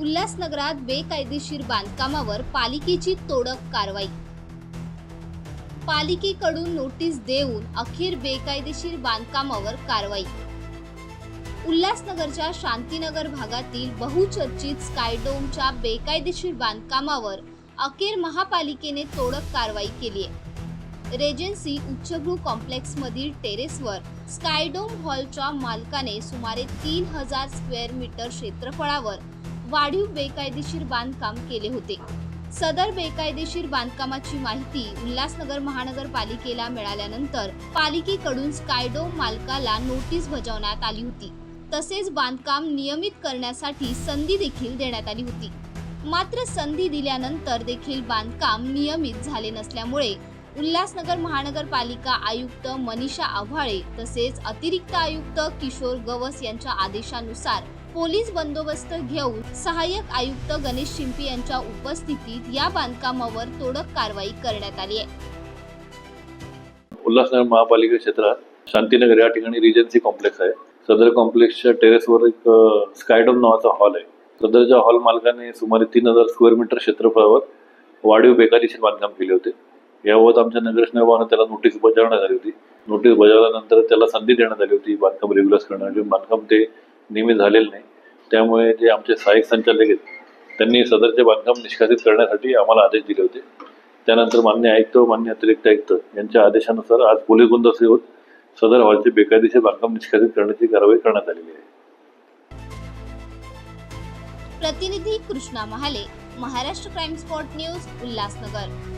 उल्हासनगरात बेकायदेशीर बांधकामावर पालिकेची तोडक कारवाई. पालिकेकडून नोटीस देऊन अखेर बेकायदेशीर बांधकामावर कारवाई. उल्हासनगरच्या शांतीनगर भागातील बहुचर्चित स्कायडोमच्या बेकायदेशीर बांधकामावर अखेर महापालिकेने तोडक कारवाई केली आहे. रेजन्सी उच्चभ्रू कॉम्प्लेक्समधील टेरेसवर स्कायडोम हॉलच्या मालकाने सुमारे तीन हजार स्क्वेअर मीटर क्षेत्रफळावर वाढीव बेकायदेशीर बांधकाम केले होते. सदर बेकायदेशीर बांधकामाची माहिती उल्हासनगर महानगरपालिकेला मिळाल्यानंतर पालिकेकडून स्कायडोम मालकाला नोटीस बजावण्यात आली होती. तसेच बांधकाम नियमित करण्यासाठी संधी देखील देण्यात आली होती. मात्र संधी दिल्यानंतर देखील बांधकाम नियमित झाले नसल्यामुळे उल्हासनगर महानगरपालिका आयुक्त मनीषा आव्हाळे तसेच अतिरिक्त आयुक्त किशोर गवस यांच्या आदेशानुसार पोलीस बंदोबस्त घेऊन सहाय्यक आयुक्त गणेश शिंपी यांच्या उपस्थितीत या बांधकामावर तोडक कारवाई करण्यात आली आहे. उल्हासनगर महापालिका क्षेत्रात शांतीनगर या ठिकाणी रिजन्सी कॉम्प्लेक्स आहे. सदर कॉम्प्लेक्सच्या टेरेसवर एक स्कायडोम नावाचा हॉल आहे. सदरच्या हॉल मालकाने सुमारे तीन हजार स्क्वेअर मीटर क्षेत्रफळावर वाढीव बेकायदेशीर बांधकाम केले होते. याबाबत आमच्या नगरेश विभागानं त्याला नोटीस बजावण्यात आली होती. नोटीस बजावल्यानंतर त्याला संधी देण्यात आली होती. बांधकाम रेग्युलर करण्यासाठी. बांधकाम ते नियमित झालेलं नाही. त्यामुळे जे आमचे सहाय्यक संचालक आहेत त्यांनी सदरचे बांधकाम निष्कासित करण्यासाठी आम्हाला आदेश दिले होते. त्यानंतर मान्य आयुक्त व मान्य अतिरिक्त आयुक्त यांच्या आदेशानुसार आज पोलीस बंदोबस्त होत सदर हॉलचे बेकायदेशीर बांधकाम निष्कासित करण्याची कारवाई करण्यात आलेली आहे. प्रतिनिधी Krishna Mahale Maharashtra crime spot news Ulhasnagar.